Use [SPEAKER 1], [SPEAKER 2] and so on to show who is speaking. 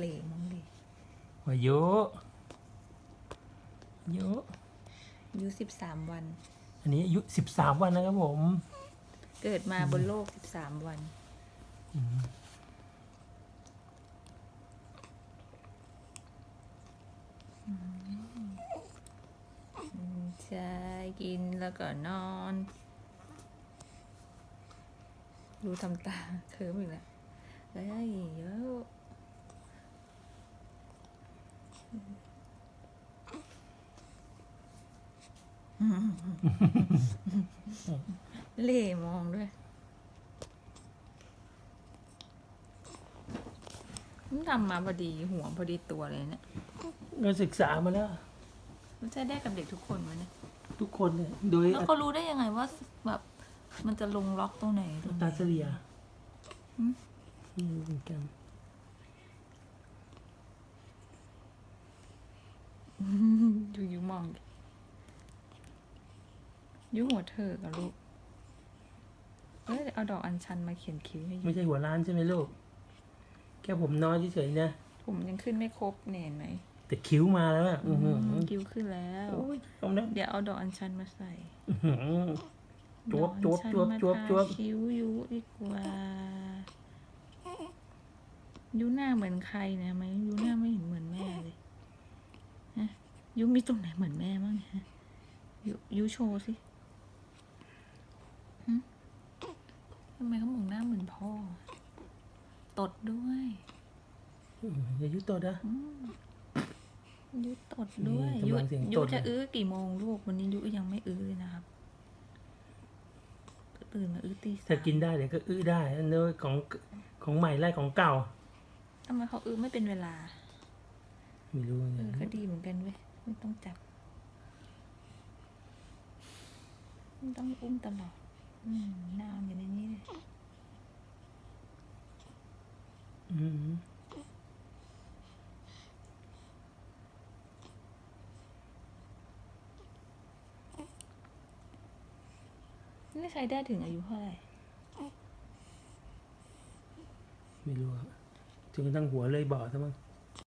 [SPEAKER 1] เหล่มองเหล่
[SPEAKER 2] วายุอายุ
[SPEAKER 1] อายุสิบสามวัน
[SPEAKER 2] อันนี้อายุสิบสามวันนะครับผม
[SPEAKER 1] เกิดมาบนโลกสิบสามวันใช่กินแล้วก็นอน ดูทำตาเคิร์มอีกแล้วเฮ้ยเยอะ เล่มองด้วยมันทำมาพอดีหัวพอดีตัวเลยเนี่ย
[SPEAKER 2] ก็ศึกษามาแล้ว
[SPEAKER 1] มันใช้ได้กับเด็กทุกคนไหมเนี่ย
[SPEAKER 2] ทุกคนเนี่ยโดย
[SPEAKER 1] แล้วเขารู้ได้ยังไงว่าแบบมันจะลงล็อกตรงไหนตรงไหน
[SPEAKER 2] ตาเฉลี่ย
[SPEAKER 1] หืม
[SPEAKER 2] ไม่รู้เหมือนกัน
[SPEAKER 1] ดูยูมองดิ ยูหัวเธอกับลูก เอ้ยเอาดอกอัญชันมาเขียนคิ้วให้ยู
[SPEAKER 2] ไม่ใช่หัวล้านใช่ไหมลูก แค่ผมน้อยเฉยๆนะ
[SPEAKER 1] ผมยังขึ้นไม่ครบเนี่ยเห็นไหม
[SPEAKER 2] แต่คิ้วมาแล้วอะอือหือ
[SPEAKER 1] คิ้วขึ้นแล้ว
[SPEAKER 2] โอ้ยเอาแล้ว
[SPEAKER 1] เดี๋ยวเอาดอกอัญชันมาใส่
[SPEAKER 2] อื้อหือ จวบจวบ
[SPEAKER 1] ดอกอัญชัน
[SPEAKER 2] จวบจวบ
[SPEAKER 1] มาทาคิ้วยูดีกว่ายูหน้าเหมือนใครนะไหมยูหน้าไม่เห็นเหมือนแม่เลยฮะยูมีตรงไหนเหมือนแม่บ้างฮะยูยูโชว์สิหึ ทำไมเขาบอกหน้าเหมือนพ่อ ตดด้วย
[SPEAKER 2] อย่ายุตัวนะ
[SPEAKER 1] ยุตดด้วย
[SPEAKER 2] นี่
[SPEAKER 1] ยุ
[SPEAKER 2] กำลังเสียง
[SPEAKER 1] ยุ
[SPEAKER 2] ตด
[SPEAKER 1] จะอื้อกี่โมงลูก วันนี้ยุยังไม่อื้อเลยนะครับ ตื่นมาอื้อตีสา
[SPEAKER 2] ถ้ามกินได้เดี๋ยวก็อื้อได้อันนี้ของของใหม่ไล่ของเก่า
[SPEAKER 1] ทำไมเขาอื้อไม่เป็นเวลา
[SPEAKER 2] ไม่รู้เหมือน
[SPEAKER 1] เอ
[SPEAKER 2] กัน
[SPEAKER 1] อก็ดีเหมือนกันเว้ย ไม่ต้องจับไม่ต้องอุ้มตลอดอืม นอนอยู่ในนี้เลย
[SPEAKER 2] อืม
[SPEAKER 1] นี่ใช้ได้ถึงอายุเท่าไหร่
[SPEAKER 2] ไม่รู้อะจนกระทั่งหัวเลยบอดซะมั้ง